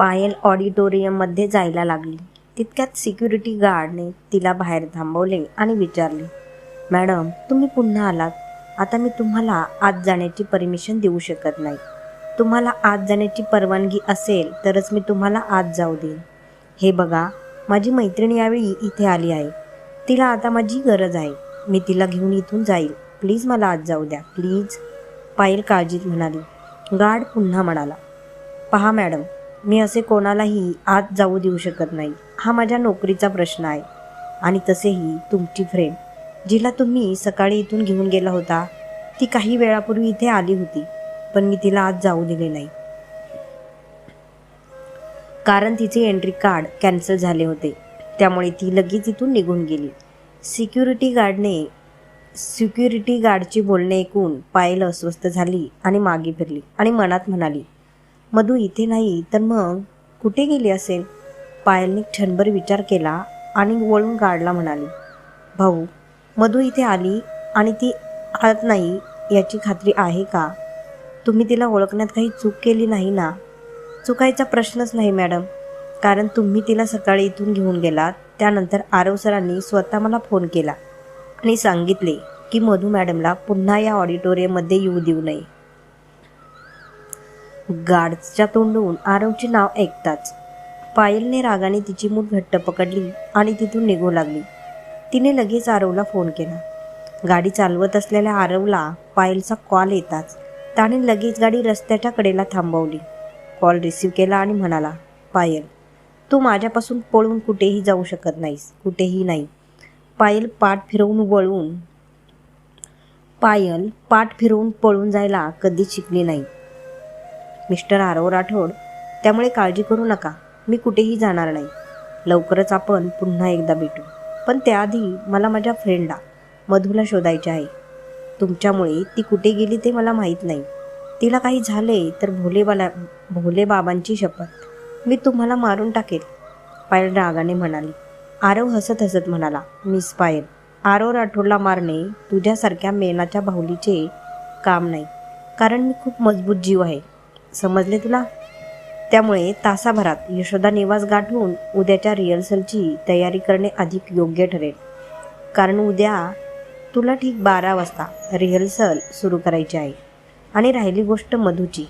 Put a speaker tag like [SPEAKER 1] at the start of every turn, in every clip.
[SPEAKER 1] पायल ऑडिटोरियममध्ये जायला लागली. तितक्यात सिक्युरिटी गार्डने तिला बाहेर थांबवले आणि विचारले मॅडम तुम्ही पुन्हा आलात. आता मी तुम्हाला आत जाण्याची परमिशन देऊ शकत नाही. तुम्हाला आत जाण्याची परवानगी असेल तरच मी तुम्हाला आत जाऊ देईन. हे बघा माझी मैत्रीण यावेळी इथे आली आहे. तिला आता माझी गरज आहे. मी तिला घेऊन इथून जाईल. प्लीज मला आत जाऊ द्या. प्लीज. पायल काळजीत म्हणाली. गार्ड पुन्हा म्हणाला पहा मॅडम मी असे कोणालाही आत जाऊ देऊ शकत नाही. हा माझ्या नोकरीचा प्रश्न आहे. आणि तसेही तुमची फ्रेंड जिला तुम्ही सकाळी इथून घेऊन गेला होता ती काही वेळापूर्वी इथे आली होती पण मी तिला आत जाऊ दिले नाही. कारण तिचे एंट्री कार्ड कॅन्सल झाले होते. त्यामुळे ती लगेच इथून निघून गेली. सिक्युरिटी गार्डने सिक्युरिटी गार्डची बोलणे ऐकून पायल अस्वस्थ झाली आणि मागे फिरली आणि मनात म्हणाली मधू इथे नाही तर मग कुठे गेली असेल? पायलने क्षणभर विचार केला आणि वळून गाडला म्हणाली भाऊ मधू इथे आली आणि ती आत नाही याची खात्री आहे का? तुम्ही तिला ओळखण्यात काही चूक केली नाही ना? चुकायचा प्रश्नच नाही मॅडम. कारण तुम्ही तिला सकाळी इथून घेऊन गेलात त्यानंतर आरव सरांनी स्वतः मला फोन केला आणि सांगितले की मधू मॅडमला पुन्हा या ऑडिटोरियममध्ये येऊ देऊ नये. गार्डच्या तोंडून आरवचे नाव ऐकताच. पायलने रागाने तिची मूठ घट्ट पकडली आणि तिथून निघू लागली. तिने लगेच आरवला फोन केला. गाडी चालवत असलेल्या आरवला पायलचा कॉल येताच त्याने लगेच गाडी रस्त्याच्या कडेला थांबवली. कॉल रिसीव केला आणि म्हणाला पायल तू माझ्यापासून पळून कुठेही जाऊ शकत नाहीस कुठेही नाही. पायल पाठ फिरवून वळून पायल पाठ फिरवून पळून जायला कधीच शिकली नाही. मिस्टर आरव राठोड त्यामुळे काळजी करू नका मी कुठेही जाणार नाही. लवकरच आपण पुन्हा एकदा भेटू. पण त्याआधी मला माझ्या फ्रेंडला मधूला शोधायचे आहे. तुमच्यामुळे ती कुठे गेली ते मला माहीत नाही. तिला काही झाले तर भोलेबाला भोले बाबांची शपथ. मी तुम्हाला मारून टाकेल पायल रागाने म्हणाली. आरव हसत हसत म्हणाला मिस पायल आरव राठोडला मारणे तुझ्यासारख्या मेनाच्या बाहुलीचे काम नाही. कारण मी खूप मजबूत जीव आहे. समजले तुला? त्यामुळे तासाभरात यशोदा निवास गाठून उद्याच्या रिहर्सलची तयारी करणे अधिक योग्य ठरेल. कारण उद्या तुला ठीक बारा वाजता रिहर्सल सुरू करायची आहे. आणि राहिली गोष्ट मधूची.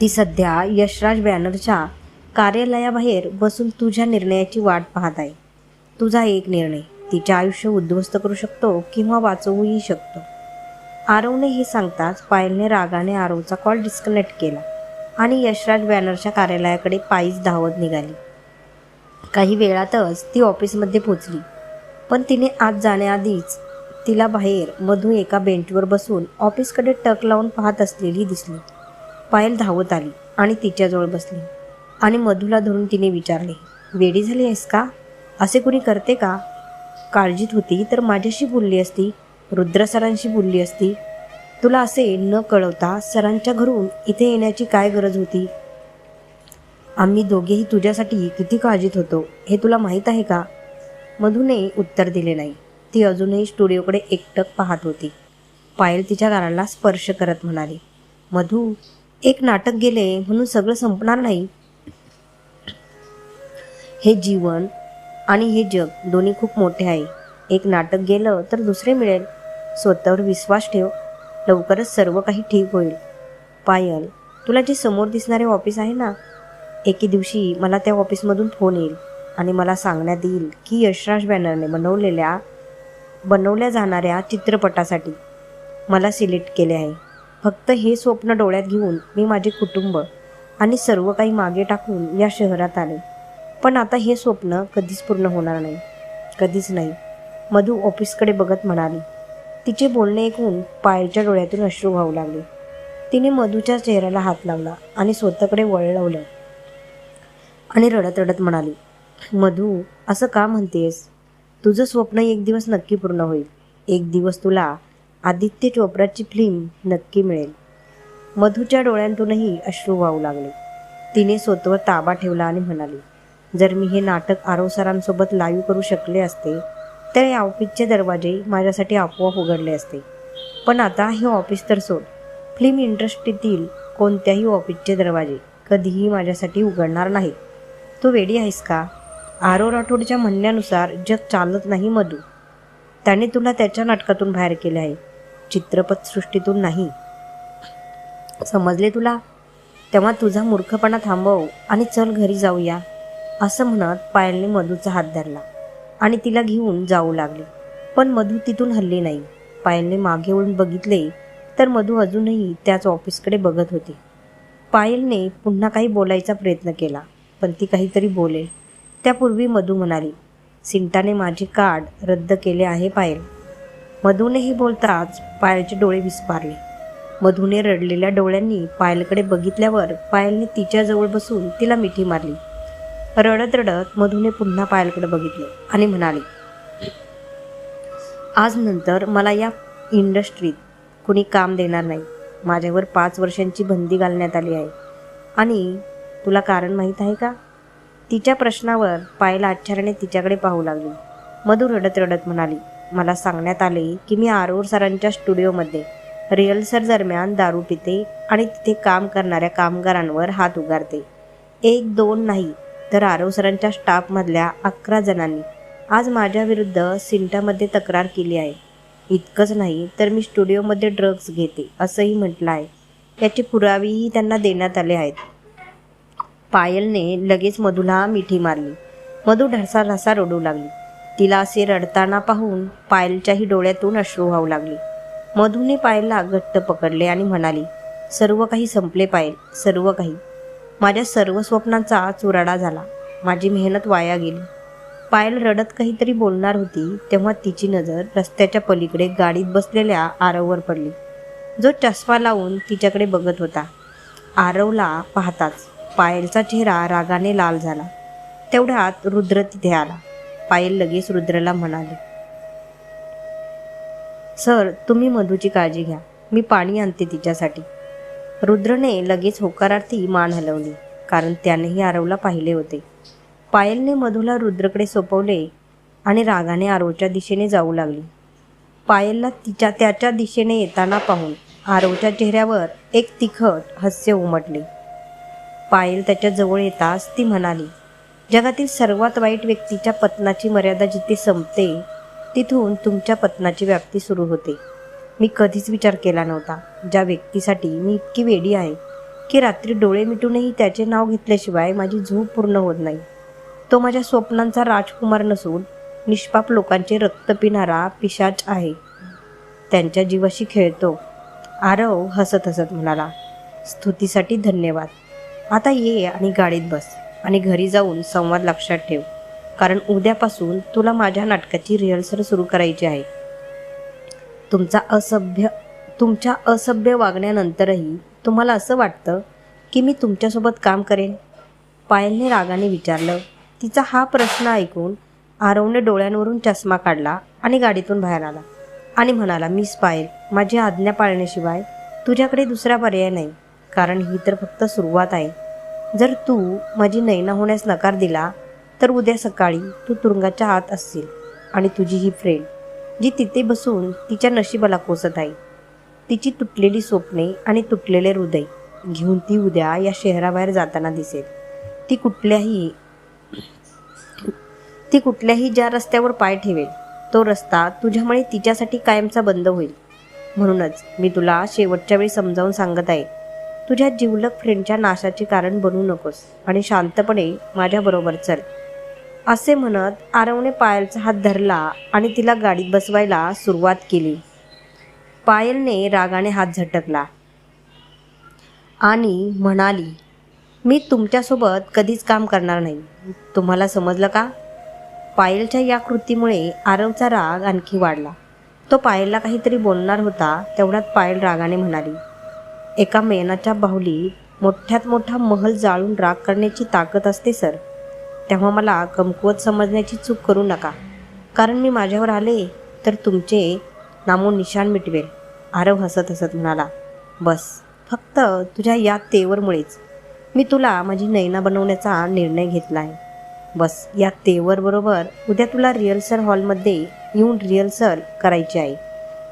[SPEAKER 1] ती सध्या यशराज बॅनरच्या कार्यालयाबाहेर बसून तुझ्या निर्णयाची वाट पाहत आहे. तुझा एक निर्णय. तिचे आयुष्य उद्ध्वस्त करू शकतो किंवा वाचवूही शकतो. आरवने हे सांगताच पायलने रागाने आरवचा कॉल डिस्कनेक्ट केला आणि यशराज बॅनरच्या कार्यालयाकडे पायीच धावत निघाली. काही वेळातच ती ऑफिसमध्ये पोचली पण तिने आत जाण्याआधीच तिला बाहेर मधू एका बेंचवर बसून ऑफिसकडे टक लावून पाहत असलेली दिसली. पायल धावत आली आणि तिच्याजवळ बसली आणि मधूला धरून तिने विचारले वेडी झाली आहेस का? असे कुणी करते का? काळजीत होती तर माझ्याशी बोलली असती. रुद्र सरांशी बोलली असती. तुला असे न कळवता सरांच्या घरून इथे येण्याची काय गरज होती? आम्ही दोघेही तुझ्यासाठी किती काळजीत होतो हे तुला माहीत आहे का? मधूने उत्तर दिले नाही. ती अजूनही स्टुडिओकडे एकटक पाहत होती. पायल तिच्या गालाला स्पर्श करत म्हणाली मधू एक नाटक गेले म्हणून सगळं संपणार नाही? हे जीवन आणि हे जग दोन्ही खूप मोठे आहे. एक नाटक गेलं तर दुसरे मिळेल. स्वतःवर विश्वास ठेव. लवकरच सर्व काही ठीक होईल. पायल तुला जे समोर दिसणारे ऑफिस आहे ना एके दिवशी मला त्या ऑफिसमधून फोन येईल आणि मला सांगण्यात येईल की यशराज बॅनरने बनवलेल्या बनवल्या जाणाऱ्या चित्रपटासाठी मला सिलेक्ट केले आहे. फक्त हे स्वप्न डोळ्यात घेऊन मी माझे कुटुंब आणि सर्व काही मागे टाकून या शहरात आले. पण आता हे स्वप्न कधीच पूर्ण होणार नाही. कधीच नाही. मधू ऑफिसकडे बघत म्हणाली तिचे बोलणे ऐकून पायलच्या डोळ्यातून अश्रू वाहू लागले. तिने मधूच्या चेहऱ्याला हात लावला आणि स्वतःकडे वळवलं आणि रडत रडत म्हणाली मधू असं का म्हणतेस तुझं स्वप्न एक दिवस नक्की पूर्ण होईल. एक दिवस तुला आदित्य चोप्राची फिल्म नक्की मिळेल. मधूच्या डोळ्यांतूनही अश्रू वाहू लागले. तिने स्वतःवर ताबा ठेवला आणि म्हणाली जर मी हे नाटक आरव सरांसोबत लाईव्ह करू शकले असते तर या ऑफिसचे दरवाजे माझ्यासाठी आपोआप उघडले असते. पण आता हे ऑफिस तर सोड. फिल्म इंडस्ट्रीतील कोणत्याही ऑफिसचे दरवाजे कधीही माझ्यासाठी उघडणार नाही तू वेडी आहेस का? आरो राठोडच्या म्हणण्यानुसार जग चालत नाही मधू. त्याने तुला त्याच्या नाटकातून बाहेर केले आहे. चित्रपटसृष्टीतून नाही. समजले तुला? तेव्हा तुझा मूर्खपणा थांबव आणि चल घरी जाऊया असं म्हणत पायलने मधूचा हात धरला. आणि तिला घेऊन जाऊ लागले. पण मधू तिथून हल्ली नाही. पायलने मागे वळून बघितले तर मधू अजूनही त्याच ऑफिसकडे बघत होती. पायलने पुन्हा काही बोलायचा प्रयत्न केला पण ती काहीतरी बोलेल त्यापूर्वी मधू म्हणाली सिंटाने माझे कार्ड रद्द केले आहे पायल. मधूने हे बोलताच पायलचे डोळे विस्पारले मधूने रडलेल्या डोळ्यांनी पायलकडे बघितल्यावर पायलने तिच्याजवळ बसून तिला मिठी मारली. रडत रडत मधूने पुन्हा पायलकडे बघितले आणि म्हणाले आज नंतर मला या इंडस्ट्रीत कुणी काम देणार नाही. माझ्यावर पाच वर्षांची बंदी घालण्यात आली आहे. आणि तुला कारण माहीत आहे का? तिच्या प्रश्नावर पायला आश्चर्याने तिच्याकडे पाहू लागली. मधू रडत रडत म्हणाली मला सांगण्यात आले की मी आरोर सरांच्या स्टुडिओमध्ये रिहर्सल दरम्यान दारू पिते आणि तिथे काम करणाऱ्या कामगारांवर हात उगारते. एक दोन नाही तर आरव सरांच्या स्टाफमधल्या अकरा जणांनी आज माझ्या विरुद्ध सिंटामध्ये तक्रार केली आहे. इतकंच नाही तर मी स्टुडिओमध्ये ड्रग्ज घेते असंही म्हटलं आहे. याचे पुरावेही त्यांना देण्यात आले आहेत. पायलने लगेच मधूला मिठी मारली. मधू ढसा ढसा रडू लागली. तिला असे रडताना पाहून पायलच्याही डोळ्यातून अश्रू वाहू लागली. मधूने पायलला घट्ट पकडले आणि म्हणाली सर्व काही संपले पायल सर्व काही. माझ्या सर्व स्वप्नांचा चुराडा झाला. माझी मेहनत वाया गेली. पायल रडत काहीतरी बोलणार होती तेव्हा तिची नजर रस्त्याच्या पलीकडे गाडीत बसलेल्या आरववर पडली. जो चष्मा लावून तिच्याकडे बघत होता. आरवला पाहताच पायलचा चेहरा रागाने लाल झाला. तेवढ्यात रुद्र तिथे आला. पायल लगेच रुद्रला म्हणाले सर तुम्ही मधूची काळजी घ्या. मी पाणी आणते तिच्यासाठी. रुद्रने लगेच होकारार्थी मान हलवली कारण त्यानेही आरवला पाहिले होते. पायलने मधूला रुद्रकडे सोपवले आणि रागाने आरवच्या दिशेने जाऊ लागली. पायलला तिच्या त्याच्या दिशेने येताना पाहून आरवच्या चेहऱ्यावर एक तिखट हास्य उमटले. पायल त्याच्याजवळ येताच ती म्हणाली जगातील सर्वात वाईट व्यक्तीच्या पतनाची मर्यादा जिथे संपते तिथून तुमच्या पतनाची व्याप्ती सुरू होते. मी कधीच विचार केला नव्हता. ज्या व्यक्तीसाठी मी इतकी वेडी आहे की रात्री डोळे मिटूनही त्याचे नाव घेतल्याशिवाय माझी झोप पूर्ण होत नाही. तो माझ्या स्वप्नांचा राजकुमार नसून निष्पाप लोकांचे रक्त पिणारा पिशाच आहे. त्यांच्या जीवाशी खेळतो. आरव हसत हसत म्हणाला स्तुतीसाठी धन्यवाद. आता ये आणि गाडीत बस आणि घरी जाऊन संवाद लक्षात ठेव. कारण उद्यापासून तुला माझ्या नाटकाची रिहर्सल सुरू करायची आहे. तुमचा असभ्य तुमच्या असभ्य वागण्यानंतरही तुम्हाला असं वाटतं की मी तुमच्यासोबत काम करेन? पायलने रागाने विचारलं. तिचा हा प्रश्न ऐकून आरवने डोळ्यांवरून चष्मा काढला आणि गाडीतून बाहेर आला आणि म्हणाला मिस पायल माझी आज्ञा पाळण्याशिवाय तुझ्याकडे दुसरा पर्याय नाही कारण ही तर फक्त सुरुवात आहे. जर तू माझी नैना होण्यास नकार दिला तर उद्या सकाळी तू तुरुंगाच्या आत असशील आणि तुझी ही फ्रेंड जी तिथे बसून तिच्या नशिबाला कोसत आहे. तिची तुटलेली स्वप्ने आणि तुटलेले हृदय घेऊन ती उद्या या शहराबाहेर जाताना दिसेल. ती कुठल्याही ती कुठल्याही ज्या रस्त्यावर पाय ठेवेल तो रस्ता तुझ्यामुळे तिच्यासाठी कायमचा बंद होईल. म्हणूनच मी तुला शेवटच्या वेळी समजावून सांगत आहे तुझ्या जिवलक फ्रेंडच्या नाशाचे कारण बनू नकोस आणि शांतपणे माझ्याबरोबर चल. असे म्हणत आरवने पायलचा हात धरला आणि तिला गाडीत बसवायला सुरुवात केली. पायलने रागाने हात झटकला. आणि म्हणाली मी तुमच्यासोबत कधीच काम करणार नाही. तुम्हाला समजलं का? पायलच्या या कृतीमुळे आरवचा राग आणखी वाढला. तो पायलला काहीतरी बोलणार होता तेवढ्यात पायल रागाने म्हणाली एका मेनाच्या बाहुलीत मोठ्यात मोठा महल जाळून राग करण्याची ताकद असते सर. तेव्हा मला कमकुवत समजण्याची चूक करू नका. कारण मी माझ्यावर आले तर तुमचे नामो निशान मिटवेल. आरव हसत हसत म्हणाला बस फक्त तुझ्या या तेवरमुळेच. मी तुला माझी नैना बनवण्याचा निर्णय घेतला आहे बस या तेवरबरोबर उद्या तुला रिहर्सल हॉलमध्ये येऊन रिहर्सल करायची आहे.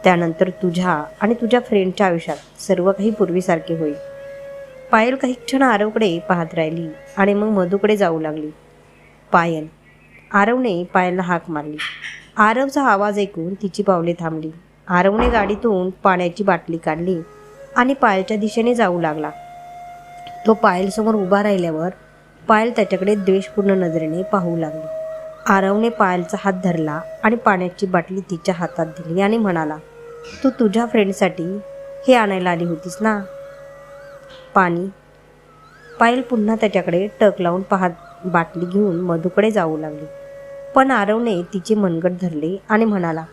[SPEAKER 1] त्यानंतर तुझ्या आणि तुझ्या फ्रेंडच्या आयुष्यात सर्व काही पूर्वीसारखे होईल. पायल काही क्षण आरवकडे पाहत राहिली आणि मग मधूकडे जाऊ लागली. पायल. आरवने पायलला हाक मारली. आरवचा आवाज ऐकून तिची पावले थांबली. आरवने गाडीतून पाण्याची बाटली काढली आणि पायलच्या दिशेने जाऊ लागला. तो पायलसमोर उभा राहिल्यावर पायल त्याच्याकडे द्वेषपूर्ण नजरेने पाहू लागली. आरवने पायलचा हात धरला आणि पाण्याची बाटली तिच्या हातात दिली आणि म्हणाला तू तुझ्या फ्रेंडसाठी हे आणायला आली होतीस ना? पाणी. पायल पुन्हा त्याच्याकडे टक लावून पाहत बाटली घेऊन मधूकडे जाऊ लागली. पण आरवने तिचे मनगट धरले आणि म्हणाला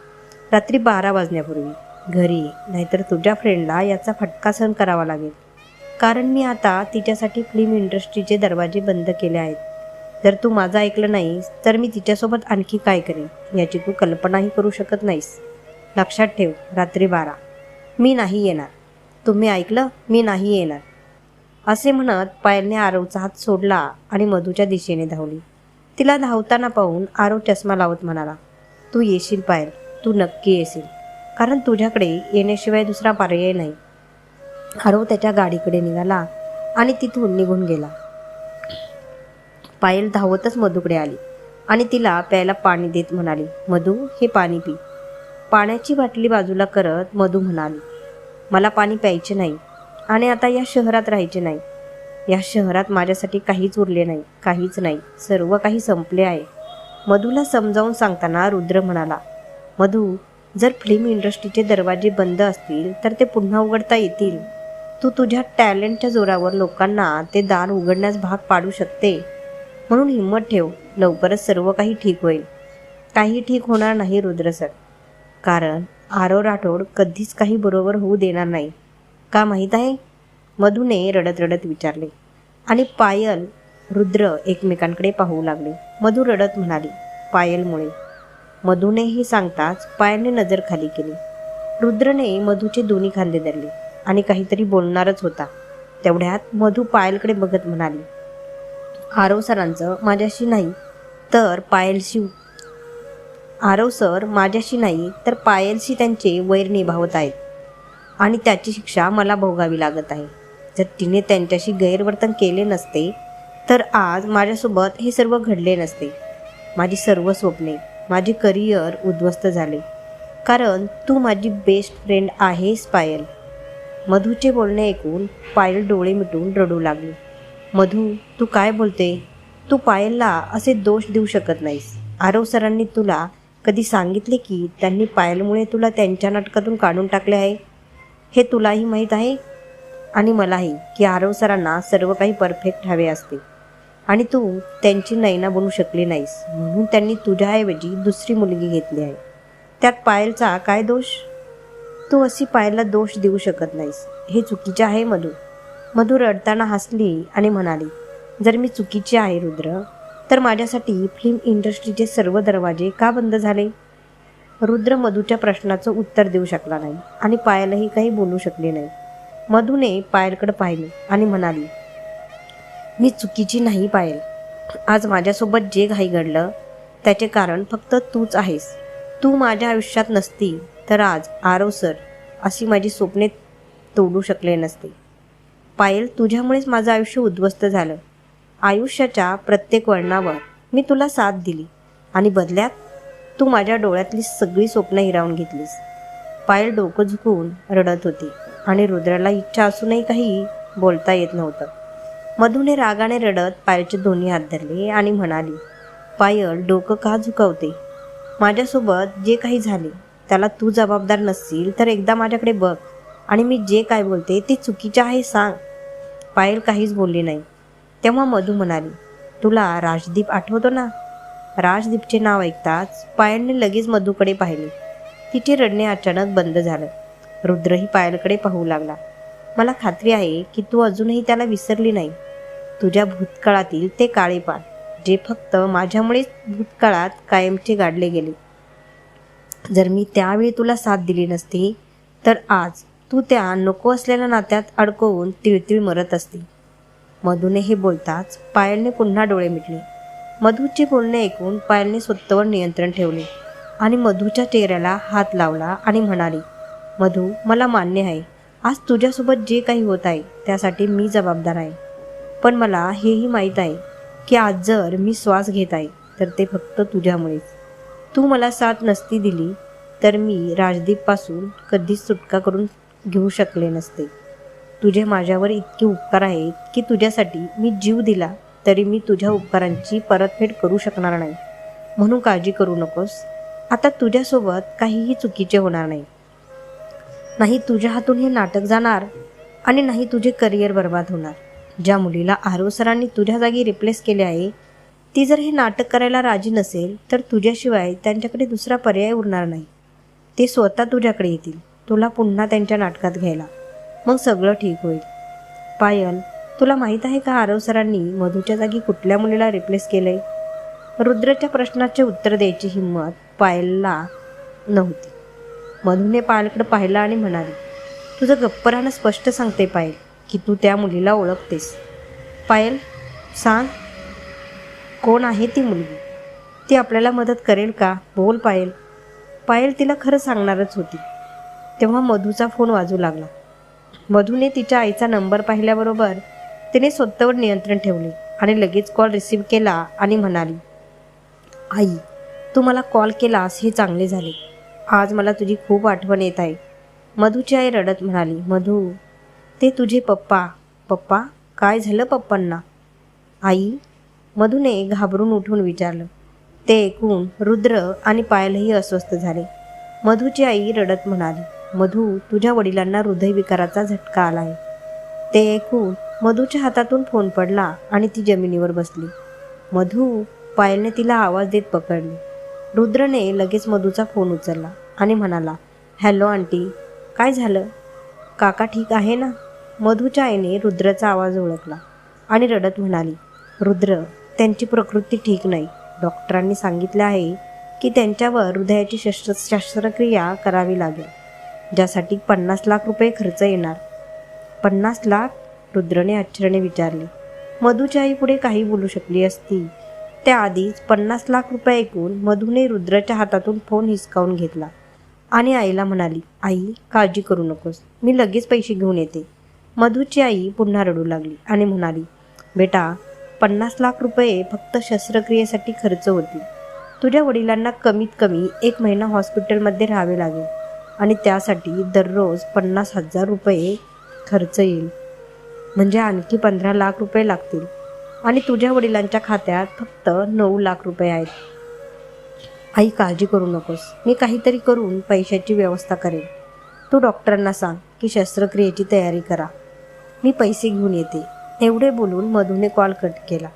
[SPEAKER 1] रात्री बारा वाजण्यापूर्वी घरी नाहीतर तुझ्या फ्रेंडला याचा फटका सहन करावा लागेल. कारण मी आता तिच्यासाठी फिल्म इंडस्ट्रीचे दरवाजे बंद केले आहेत. जर तू माझं ऐकलं नाहीस तर मी तिच्यासोबत आणखी काय करेन याची तू कल्पनाही करू शकत नाहीस. लक्षात ठेव रात्री बारा. मी नाही येणार. तुम्ही ऐकलं? मी नाही येणार. असे म्हणत पायलने आरवचा हात सोडला आणि मधूच्या दिशेने धावली. तिला धावताना पाहून आरव चष्मा लावत म्हणाला तू येशील पायल तू नक्की येशील कारण तुझ्याकडे येण्याशिवाय दुसरा पर्याय नाही. आरव त्याच्या गाडीकडे निघाला आणि तिथून निघून गेला. पायल धावतच मधूकडे आली आणि तिला प्यायला पाणी देत म्हणाली मधू हे पाणी पी. पाण्याची बाटली बाजूला करत मधू म्हणाली मला पाणी प्यायचे नाही आणि आता या शहरात राहायचे नाही. या शहरात माझ्यासाठी काहीच उरले नाही काहीच नाही सर्व काही संपले आहे. मधूला समजावून सांगताना रुद्र म्हणाला मधू जर फिल्म इंडस्ट्रीचे दरवाजे बंद असतील तर ते पुन्हा उघडता येतील. तू तुझ्या टॅलेंटच्या जोरावर लोकांना ते दार उघडण्यास भाग पाडू शकते. म्हणून हिंमत ठेव लवकरच सर्व काही ठीक होईल. काही ठीक होणार नाही रुद्र सर. कारण आरव राठोड कधीच काही बरोबर होऊ देणार नाही. का माहीत आहे? मधूने रडत रडत विचारले. आणि पायल रुद्र एकमेकांकडे पाहू लागले. मधू रडत म्हणाली पायलमुळे. मधूने हे सांगताच पायलने नजर खाली केली. रुद्रने मधूचे दोन्ही खांदे धरले आणि काहीतरी बोलणारच होता. तेवढ्यात मधू पायलकडे बघत म्हणाली आरव सरांचं माझ्याशी नाही तर पायलशी आरव सर माझ्याशी नाही तर पायलशी त्यांचे वैर निभावत आहेत. आणि त्याची शिक्षा मला भोगावी लागत आहे. जर तिने त्यांच्याशी गैरवर्तन केले नसते तर आज माझ्यासोबत हे सर्व घडले नसते. माझी सर्व स्वप्ने माझे करिअर उद्ध्वस्त झाले. कारण तू माझी बेस्ट फ्रेंड आहेस पायल मधूचे बोलणे ऐकून पायल डोळे मिटून रडू लागली. मधू तू काय बोलते? तू पायलला असे दोष देऊ शकत नाहीस. आरव सरांनी तुला कधी सांगितले की त्यांनी पायलमुळे तुला त्यांच्या नाटकातून काढून टाकले आहे? हे तुलाही माहीत आहे आणि मलाही की आरव सरांना सर्व काही परफेक्ट हवे असते. आणि तू त्यांची नैना बनू शकली नाहीस. म्हणून त्यांनी तुझ्याऐवजी दुसरी मुलगी घेतली आहे. त्यात पायलचा काय दोष? तू अशी पायलला दोष देऊ शकत नाहीस. हे चुकीचे आहे मधू. मधू रडताना हसली आणि म्हणाली जर मी चुकीची आहे रुद्र तर माझ्यासाठी फिल्म इंडस्ट्रीचे सर्व दरवाजे का बंद झाले? रुद्र मधूच्या प्रश्नाचं उत्तर देऊ शकला नाही आणि पायलही काही बोलू शकले नाही. मधूने पायलकडे पाहिले आणि म्हणाली मी चुकीची नाही पायल. आज माझ्यासोबत जे काही घडलं त्याचे कारण फक्त तूच आहेस. तू माझ्या आयुष्यात नसती तर आज आरव सर अशी माझी स्वप्ने तोडू शकले नसते. पायल तुझ्यामुळेच माझं आयुष्य उद्ध्वस्त झालं. आयुष्याच्या प्रत्येक वळणावर मी तुला साथ दिली आणि बदल्यात तू माझ्या डोळ्यातली सगळी स्वप्न हिरावून घेतलीस. पायल डोकं झुकवून रडत होती आणि रुद्राला इच्छा असूनही काही बोलता येत नव्हतं. मधूने रागाने रडत पायलचे दोन्ही हात धरले आणि म्हणाली पायल डोकं का झुकवते? माझ्यासोबत जे काही झाले त्याला तू जबाबदार नसशील तर एकदा माझ्याकडे बघ आणि मी जे काय बोलते ते चुकीचे आहे सांग. पायल काहीच बोलली नाही. तेव्हा मधू म्हणाली तुला राजदीप आठवतो ना? राजदीपचे नाव ऐकताच पायलने लगेच मधूकडे पाहिले. तिचे रडणे अचानक बंद झालं. रुद्रही पायलकडे पाहू लागला. मला खात्री आहे की तू अजूनही त्याला विसरली नाही. तुझ्या भूतकाळातील ते काळे पान जे फक्त माझ्यामुळेच भूतकाळात कायमचे गाडले गेले. जर मी त्यावेळी तुला साथ दिली नसती तर आज तू त्या नको असलेल्या नात्यात अडकवून तिळतिळ मरत असती. मधूने हे बोलताच पायलने पुन्हा डोळे मिटले. मधूचे बोलणे ऐकून पायलने स्वतःवर नियंत्रण ठेवले आणि मधूच्या चेहऱ्याला हात लावला आणि म्हणाली मधू मला मान्य आहे. आज तुझ्यासोबत जे काही होत आहे त्यासाठी मी जबाबदार आहे. पण मला हेही माहीत आहे की आज जर मी श्वास घेत आहे तर ते फक्त तुझ्यामुळेच. तू मला साथ नसती दिली तर मी राजदीपपासून कधीच सुटका करून घेऊ शकले नसते. तुझे माझ्यावर इतके उपकार आहेत की तुझ्यासाठी मी जीव दिला तरी मी तुझ्या उपकारांची परतफेड करू शकणार नाही. म्हणून काळजी करू नकोस. आता तुझ्यासोबत काहीही चुकीचे होणार नाही. नाही तुझ्या हातून हे नाटक जाणार आणि नाही तुझे करिअर बर्बाद होणार. ज्या मुलीला आरो सरांनी तुझ्या जागी रिप्लेस केले आहे ती जर हे नाटक करायला राजी नसेल तर तुझ्याशिवाय त्यांच्याकडे दुसरा पर्याय उरणार नाही. ते स्वतः तुझ्याकडे येतील. तुला पुन्हा त्यांच्या नाटकात घ्यायला. मग सगळं ठीक होईल. पायल तुला माहीत आहे का आरव सरांनी मधूच्या जागी कुठल्या मुलीला रिप्लेस केलंय? रुद्रच्या प्रश्नाचे उत्तर द्यायची हिंमत पायलला नव्हती. मधूने पायलकडे पाहिलं आणि म्हणाली तुझं गप्परानं स्पष्ट सांगते पायल की तू त्या मुलीला ओळखतेस. पायल सांग कोण आहे ती मुलगी? ती आपल्याला मदत करेल का? बोल पायल. पायल तिला खरं सांगणारच होती. तेव्हा मधूचा फोन वाजू लागला. मधूने तिच्या आईचा नंबर पाहिल्याबरोबर तिने स्वतःवर नियंत्रण ठेवले आणि लगेच कॉल रिसीव केला आणि म्हणाली आई तू मला कॉल केलास हे चांगले झाले. आज मला तुझी खूप आठवण येत आहे. मधूची आई रडत म्हणाली मधू ते तुझे पप्पा. पप्पा काय झालं पप्पांना? आई मधूने घाबरून उठून विचारलं. ते ऐकून रुद्र आणि पायलही अस्वस्थ झाले. मधूची आई रडत म्हणाली मधू तुझ्या वडिलांना हृदयविकाराचा झटका आला आहे ते ऐकून मधूच्या हातातून फोन पडला आणि ती जमिनीवर बसली. मधू पायलने तिला आवाज देत पकडली. रुद्रने लगेच मधूचा फोन उचलला आणि म्हणाला हॅलो आंटी. काय झालं? काका ठीक आहे ना? मधूच्या आईने रुद्रचा आवाज ओळखला आणि रडत म्हणाली रुद्र त्यांची प्रकृती ठीक नाही. डॉक्टरांनी सांगितले आहे की त्यांच्यावर हृदयाची शस्त्र शस्त्रक्रिया करावी लागेल ज्यासाठी पन्नास लाख रुपये खर्च येणार. पन्नास लाख रुद्रने आश्चर्याने विचारले मधूच्या आई पुढे काही बोलू शकली असती त्याआधीच पन्नास लाख रुपये ऐकून मधूने रुद्राच्या हातातून फोन हिसकावून घेतला आणि आईला म्हणाली आई काळजी करू नकोस मी लगेच पैसे घेऊन येते मधूची आई पुन्हा रडू लागली आणि म्हणाली बेटा पन्नास लाख रुपये फक्त शस्त्रक्रियेसाठी खर्च होतील. तुझ्या वडिलांना कमीत कमी एक महिना हॉस्पिटलमध्ये राहावे लागेल आणि त्यासाठी दररोज पन्नास हजार रुपये खर्च येईल. म्हणजे आणखी पंधरा लाख रुपये लागतील. आणि तुझ्या वडिलांच्या खात्यात फक्त नऊ लाख रुपये आहेत. आई काळजी करू नकोस. मी काहीतरी करून पैशाची व्यवस्था करेन. तू डॉक्टरांना सांग की शस्त्रक्रियेची तयारी करा. मी पैसे घेऊन येते. एवढे बोलून मधूने कॉल कट केला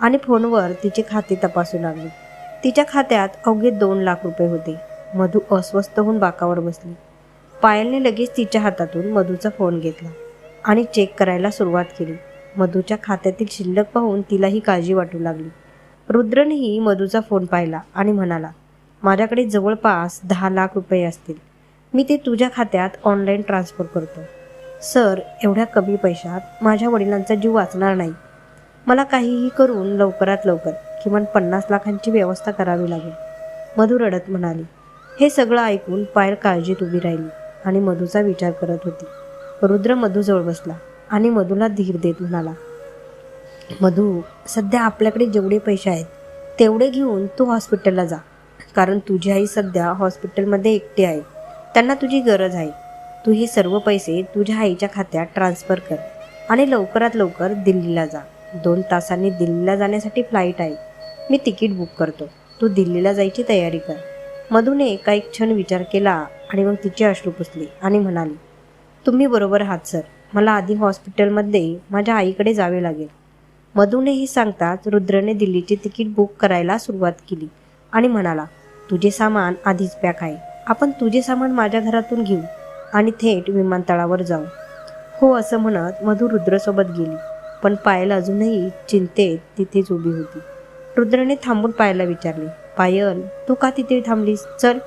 [SPEAKER 1] आणि फोनवर तिचे खाते तपासू लागले. तिच्या खात्यात अवघे दोन लाख रुपये होते. मधू अस्वस्थ होऊन बाकावर बसली. पायलने लगेच तिच्या हातातून मधूचा फोन घेतला. आणि चेक करायला सुरुवात केली. मधूच्या खात्यातील शिल्लक पाहून तिलाही काळजी वाटू लागली. रुद्रनेही मधूचा फोन पाहिला आणि म्हणाला माझ्याकडे जवळपास दहा लाख रुपये असतील. मी ते तुझ्या खात्यात ऑनलाईन ट्रान्सफर करतो. सर एवढ्या कमी पैशात माझ्या वडिलांचा जीव वाचणार नाही. मला काहीही करून लवकरात लवकर किमान पन्नास लाखांची व्यवस्था करावी लागेल. मधू रडत म्हणाली हे सगळं ऐकून पायल काळजीत उभी राहिली आणि मधूचा विचार करत होती. रुद्र मधूजवळ बसला आणि मधूला धीर देत म्हणाला मधू सध्या आपल्याकडे जेवढे पैसे आहेत तेवढे घेऊन तू हॉस्पिटलला जा. कारण तुझी आई सध्या हॉस्पिटलमध्ये एकटी आहे. त्यांना तुझी गरज आहे. तू हे सर्व पैसे तुझ्या आईच्या खात्यात ट्रान्सफर कर आणि लवकरात लवकर दिल्लीला जा. दोन तासांनी दिल्लीला जाण्यासाठी फ्लाईट आहे. मी तिकीट बुक करतो. तू दिल्लीला जायची तयारी कर. मधूने एका एक क्षण विचार केला आणि मग तिचे अश्रू पुसले आणि म्हणाली तुम्ही बरोबर आहात सर. मला आधी हॉस्पिटलमध्ये माझ्या आईकडे जावे लागेल. मधूने हे सांगताच रुद्रने दिल्लीचे तिकीट बुक करायला सुरुवात केली आणि म्हणाला तुझे सामान आधीच पॅक आहे. आपण तुझे सामान माझ्या घरातून घेऊ आणि थेट विमानतळावर जाऊ. हो असं म्हणत मधू रुद्रसोबत गेली पण पायल अजूनही चिंतेत तिथेच उभी होती. रुद्रने थांबून पायला विचारले पायल तू का तिथे थांबलीस? चल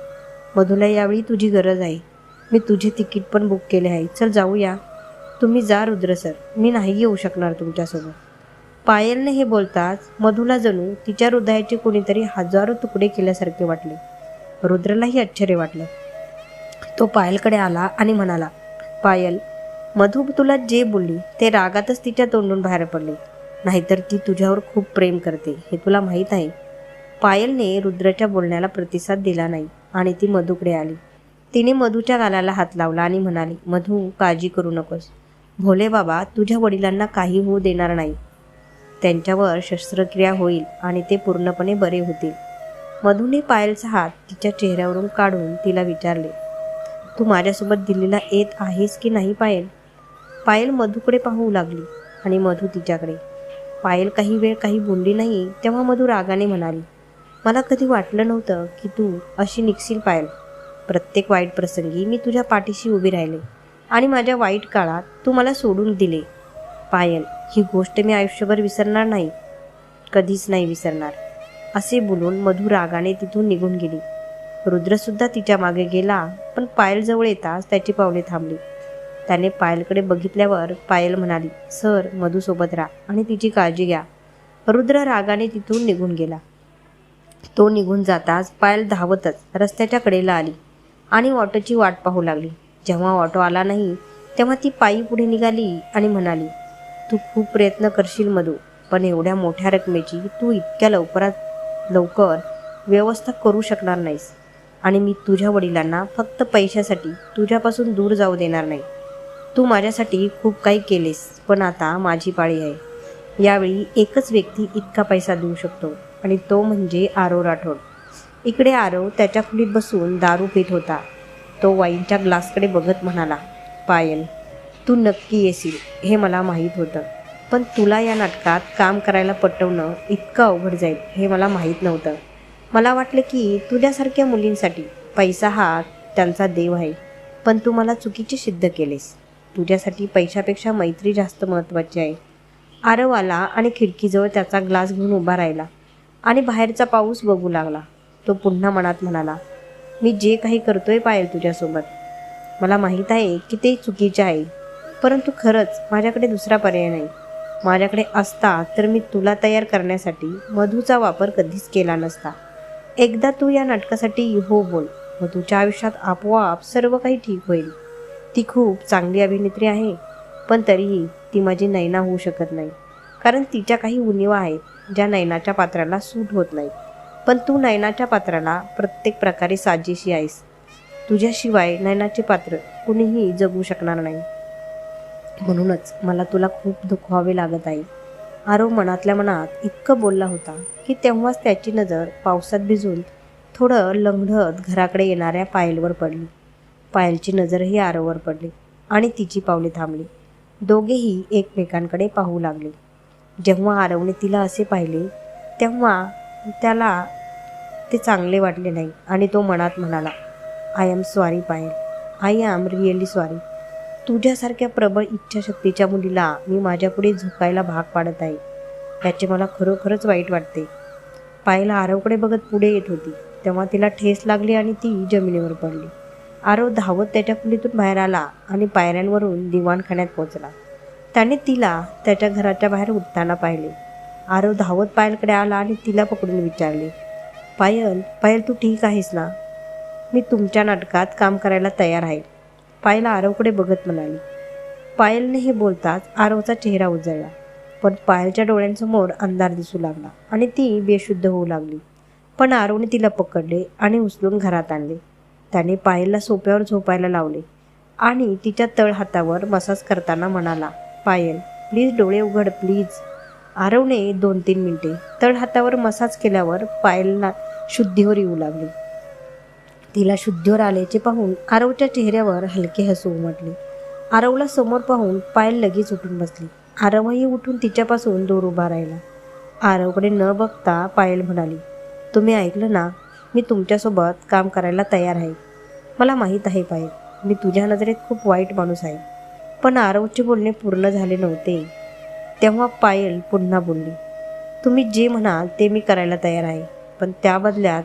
[SPEAKER 1] मधूला यावेळी तुझी गरज आहे. मी तुझे तिकीट पण बुक केले आहे. चल जाऊया. तुम्ही जा रुद्र सर. मी नाही येऊ शकणार तुमच्यासोबत. पायलने हे बोलताच मधूला जणू तिच्या हृदयाचे कोणीतरी हजारो तुकडे केल्यासारखे वाटले. रुद्रलाही आश्चर्य वाटलं. तो पायलकडे आला आणि म्हणाला पायल मधू तुला जे बोलली ते रागातच तिच्या तोंडून बाहेर पडले. नाहीतर ती तुझ्यावर खूप प्रेम करते हे तुला माहीत आहे. पायलने रुद्रच्या बोलण्याला प्रतिसाद दिला नाही आणि ती मधूकडे आली. तिने मधूच्या गालाला हात लावला आणि म्हणाली मधू काळजी करू नकोस. भोले बाबा तुझ्या वडिलांना काही होऊ देणार नाही. त्यांच्यावर शस्त्रक्रिया होईल आणि ते पूर्णपणे बरे होतील. मधूने पायलचा हात तिच्या चेहऱ्यावरून काढून तिला विचारले तू माझ्यासोबत दिल्लीला येत आहेस की नाही पायल? पायल मधूकडे पाहू लागली आणि मधू तिच्याकडे. पायल काही वेळ काही बोलली नाही तेव्हा मधू रागाने म्हणाली मला कधी वाटलं नव्हतं की तू अशी निघशील पायल. प्रत्येक वाईट प्रसंगी मी तुझ्या पाठीशी उभी राहिले आणि माझ्या वाईट काळात तू मला सोडून दिले. पायल ही गोष्ट मी आयुष्यभर विसरणार नाही. कधीच नाही विसरणार. असे बोलून मधू रागाने तिथून निघून गेली. रुद्रसुद्धा तिच्यामागे गेला पण पायलजवळ येताच त्याची पावले थांबली. त्याने पायलकडे बघितल्यावर पायल म्हणाली सर मधूसोबत राहा आणि तिची काळजी घ्या. रुद्र रागाने तिथून निघून गेला. तो निघून जाताच पायल धावतच रस्त्याच्या कडेला आली. आणि ऑटोची वाट पाहू लागली. जेव्हा ऑटो आला नाही तेव्हा ती पायी पुढे निघाली आणि म्हणाली तू खूप प्रयत्न करशील मधू पण एवढ्या मोठ्या रकमेची तू इतक्या लवकरात लवकर व्यवस्था करू शकणार नाहीस. आणि मी तुझ्या वडिलांना फक्त पैशासाठी तुझ्यापासून दूर जाऊ देणार नाही. तू माझ्यासाठी खूप काही केलेस पण आता माझी पाळी आहे. यावेळी एकच व्यक्ती इतका पैसा देऊ शकतो आणि तो म्हणजे आरो राठोड. इकडे आरव त्याच्या खुलीत बसून दारू पीत होता. तो वाईनच्या ग्लासकडे बघत म्हणाला पायल तू नक्की येशील हे मला माहीत होतं. पण तुला या नाटकात काम करायला पटवणं इतकं अवघड जाईल हे मला माहीत नव्हतं. मला वाटलं की तुझ्यासारख्या मुलींसाठी पैसा हा त्यांचा देव आहे पण तू मला चुकीचे सिद्ध केलेस. तुझ्यासाठी पैशापेक्षा मैत्री जास्त महत्त्वाची आहे. आरव आला आणि खिडकीजवळ त्याचा ग्लास घेऊन उभा राहिला आणि बाहेरचा पाऊस बघू लागला. तो पुन्हा मनात म्हणाला मी जे काही करतोय पायल तुझ्यासोबत. मला माहीत आहे की ते चुकीचे आहे परंतु खरंच माझ्याकडे दुसरा पर्याय नाही. माझ्याकडे असता तर मी तुला तयार करण्यासाठी मधूचा वापर कधीच केला नसता. एकदा तू या नाटकासाठी हो बोल मधूच्या आयुष्यात आपोआप सर्व काही ठीक होईल. ती खूप चांगली अभिनेत्री आहे पण तरीही ती माझी नैना होऊ शकत नाही कारण तिच्या काही उणीवा आहेत ज्या नैनाच्या पात्राला सूट होत नाहीत. पण तू नयनाच्या पात्राला प्रत्येक प्रकारे साजेशी आहेस. तुझ्याशिवाय नयनाचे पात्र कुणीही जगू शकणार नाही. म्हणूनच मला तुला खूप दुखवावे लागत आहे. आरव मनातल्या मनात इतकं बोलला होता की तेव्हाच त्याची नजर पावसात भिजून थोडं लंगडत घराकडे येणाऱ्या पायलवर पडली. पायलची नजरही आरववर पडली आणि तिची पावले थांबली. दोघेही एकमेकांकडे पाहू लागले. जेव्हा आरवने तिला असे पाहिले तेव्हा त्याला ते चांगले वाटले नाही. आणि तो मनात म्हणाला I am sorry Payal. I am really sorry तुझ्यासारख्या प्रबळ इच्छाशक्तीच्या मुलीला मी माझ्यापुढे झुकायला भाग पाडत आहे. याचे मला खरोखरच वाईट वाटते. पायला आरवकडे बघत पुढे येत होती. तेव्हा तिला ठेस लागली आणि ती जमिनीवर पडली. आरव धावत त्याच्या खोलीतून बाहेर आला आणि पायऱ्यांवरून दिवाणखान्यात पोहोचला. त्याने तिला त्याच्या घराच्या बाहेर उठताना पाहिले. आरव धावत पायलकडे आला आणि तिला पकडून विचारले पायल पायल तू ठीक आहेस ना? मी तुमच्या नाटकात काम करायला तयार आहे. पायल आरवकडे बघत म्हणाली. पायलने हे बोलताच आरवचा चेहरा उजळला. पण पायलच्या डोळ्यांसमोर अंधार दिसू लागला आणि ती बेशुद्ध होऊ लागली. पण आरवने तिला पकडले आणि उचलून घरात आणले. त्याने पायलला सोप्यावर झोपायला लावले आणि तिच्या तळ हातावर मसाज करताना म्हणाला पायल प्लीज डोळे उघड प्लीज आरवने दोन तीन मिनिटे तळ हातावर मसाज केल्यावर पायलला शुद्धीवर येऊ लागली. तिला शुद्धीवर आल्याचे पाहून आरवच्या चेहऱ्यावर हलके हसू उमटले. आरवला समोर पाहून पायल लगेच उठून बसली. आरवही उठून तिच्यापासून दूर उभा राहिला. आरवकडे न बघता पायल म्हणाली तुम्ही ऐकलं ना मी तुमच्यासोबत काम करायला तयार आहे. मला माहीत आहे पायल मी तुझ्या नजरेत खूप वाईट माणूस आहे. पण आरवचे बोलणे पूर्ण झाले नव्हते. तेव्हा पायल पुन्हा बोलली तुम्ही जे म्हणाल ते मी करायला तयार आहे. पण त्या बदल्यात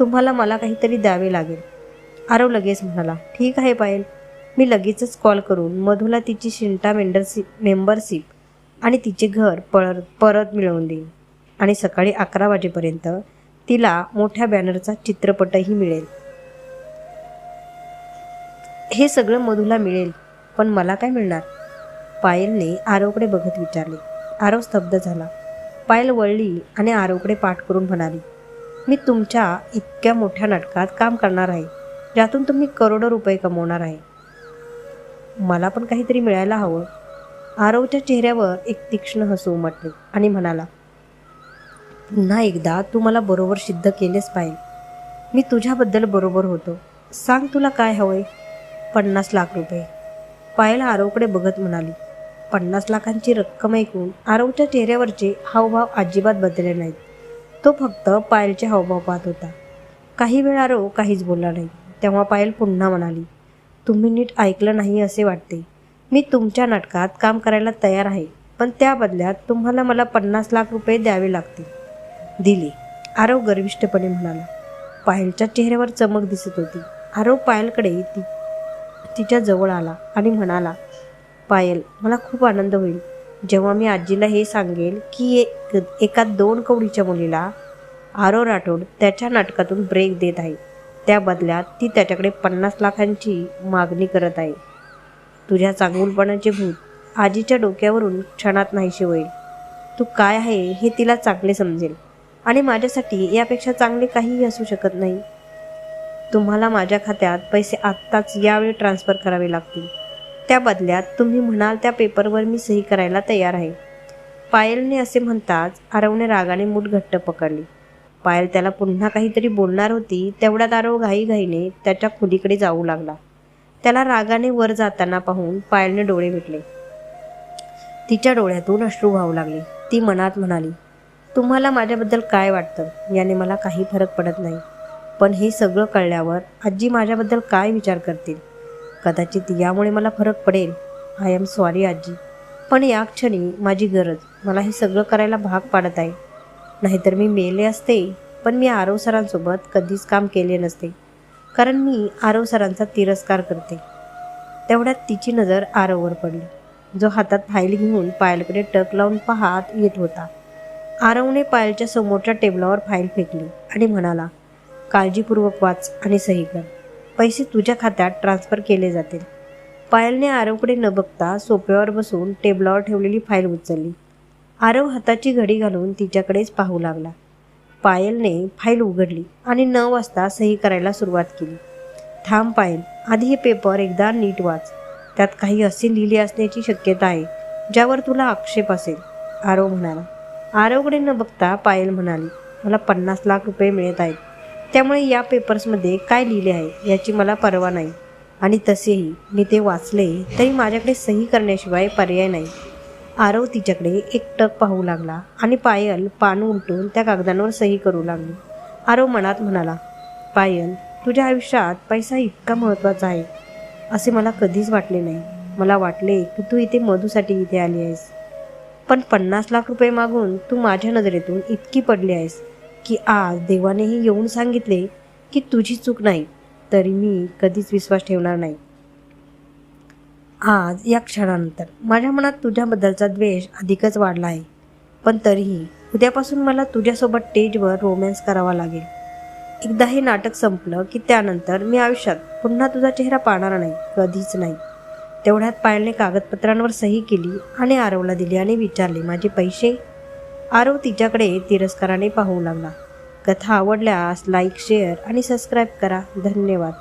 [SPEAKER 1] तुम्हाला मला काहीतरी द्यावे लागेल. आरव लगेच म्हणाला ठीक आहे पायल. मी लगेचच कॉल करून मधूला तिची शिंटा मेंडरशिप मेंबरशिप आणि तिचे घर पर परत मिळवून देईन. आणि सकाळी अकरा वाजेपर्यंत तिला मोठ्या बॅनरचा चित्रपटही मिळेल. हे सगळं मधूला मिळेल पण मला काय मिळणार? पायलने आरवकडे बघत विचारले. आरव स्तब्ध झाला. पायल वळली आणि आरवकडे पाठ करून म्हणाली मी तुमच्या इतक्या मोठ्या नाटकात काम करणार आहे ज्यातून तुम्ही करोडो रुपये कमवणार आहे. मला पण काहीतरी मिळायला हवं. आरवच्या चेहऱ्यावर एक तीक्ष्ण हसू उमटले आणि म्हणाला पुन्हा एकदा तू मला बरोबर सिद्ध केलेच पाहिजे मी तुझ्याबद्दल बरोबर होतो. सांग तुला काय हवंय? पन्नास लाख रुपये. पायल आरवकडे बघत म्हणाली पन्नास लाखांची रक्कम ऐकून आरवच्या चेहऱ्यावरचे हावभाव अजिबात बदलले नाहीत. तो फक्त पायलचे हावभाव पाहत होता. काही वेळ आरव काहीच बोलला नाही. तेव्हा पायल पुन्हा म्हणाली तुम्ही नीट ऐकलं नाही असे वाटते. मी तुमच्या नाटकात काम करायला तयार आहे पण त्या बदल्यात तुम्हाला मला पन्नास लाख रुपये द्यावे लागतील. दिले. आरव गर्विष्ठपणे म्हणाला. पायलच्या चेहऱ्यावर चमक दिसत होती. आरव पायलकडे ती तिच्या जवळ आला आणि म्हणाला पायल मला खूप आनंद होईल. जेव्हा मी आजीला हे सांगेल की एक एका दोन कवडीच्या मुलीला आरो राठोड त्याच्या नाटकातून ब्रेक देत आहे. त्या बदल्यात ती त्याच्याकडे पन्नास लाखांची मागणी करत आहे. तुझ्या चांगुलपणाचे भूत आजीच्या डोक्यावरून क्षणात नाहीशी होईल. तू काय आहे हे तिला चांगले समजेल. आणि माझ्यासाठी यापेक्षा चांगले काहीही असू शकत नाही. तुम्हाला माझ्या खात्यात पैसे आत्ताच यावेळी ट्रान्स्फर करावे लागतील. त्या बदल्यात तुम्ही म्हणाल त्या पेपरवर मी सही करायला तयार आहे. पायलने असे म्हणताच आरवने रागाने मूठ घट्ट पकडली. पायल त्याला पुन्हा काहीतरी बोलणार होती तेवढ्यात आरव घाईघाईने त्याच्या खोलीकडे जाऊ लागला. त्याला रागाने वर जाताना पाहून पायलने डोळे मिटले. तिच्या डोळ्यातून अश्रू व्हावू लागले. ती मनात म्हणाली तुम्हाला माझ्याबद्दल काय वाटतं? याने मला काही फरक पडत नाही. पण हे सगळं कळल्यावर आजी माझ्याबद्दल काय विचार करतील? कदाचित यामुळे मला फरक पडेल. आय एम सॉरी आजी. पण या क्षणी माझी गरज. मला हे सगळं करायला भाग पाडत आहे. नाहीतर मी मेले असते पण मी आरव सरांसोबत कधीच काम केले नसते. कारण मी आरव सरांचा तिरस्कार करते. तेवढ्यात तिची नजर आरववर पडली. जो हातात फाईल घेऊन पायलकडे टक लावून पाहत येत होता. आरवने पायलच्या समोरच्या टेबलावर फाईल फेकली आणि म्हणाला काळजीपूर्वक वाच आणि सही कर. पैसे तुझ्या खात्यात ट्रान्स्फर केले जातील. पायलने आरवकडे न बघता सोप्यावर बसून टेबलावर ठेवलेली फाईल उचलली. आरव हाताची घडी घालून तिच्याकडेच पाहू लागला. पायलने फाईल उघडली आणि न वाजता सही करायला सुरुवात केली. थांब पायल आधी हे पेपर एकदा नीट वाच. त्यात काही असे लिहिले असण्याची शक्यता आहे ज्यावर तुला आक्षेप असेल आरव म्हणाला. आरवकडे न बघता पायल म्हणाली मला पन्नास लाख रुपये मिळत आहेत. त्यामुळे या पेपर्समध्ये काय लिहिले आहे याची मला पर्वा नाही. आणि तसेही मी ते वाचले तरी माझ्याकडे सही करण्याशिवाय पर्याय नाही. आरव तिच्याकडे एकटक पाहू लागला आणि पायल पान उलटून त्या कागदांवर सही करू लागली. आरव मनात म्हणाला पायल तुझ्या आयुष्यात पैसा इतका महत्त्वाचा आहे. असे मला कधीच वाटले नाही. मला वाटले की तू इथे मधूसाठी इथे आली आहेस. पण पन्नास लाख रुपये मागून तू माझ्या नजरेतून इतकी पडली आहेस. की आज देवानेही येऊन सांगितले की तुझी चूक नाही तरी मी कधीच विश्वास ठेवणार नाही. आज या क्षणानंतर माझ्या मनात तुझ्याबद्दलचा द्वेष अधिकच वाढला आहे. पण तरीही उद्यापासून मला तुझ्यासोबत स्टेजवर रोमॅन्स करावा लागेल. एकदा हे नाटक संपलं की त्यानंतर मी आयुष्यात पुन्हा तुझा चेहरा पाहणार नाही कधीच नाही. तेवढ्यात पायलने कागदपत्रांवर सही केली आणि आरवला दिली आणि विचारले माझे पैसे आरव तिच्याकडे तिरस्काराने पाहू लागला. कथा आवडल्यास लाईक शेअर आणि सबस्क्राईब करा. धन्यवाद.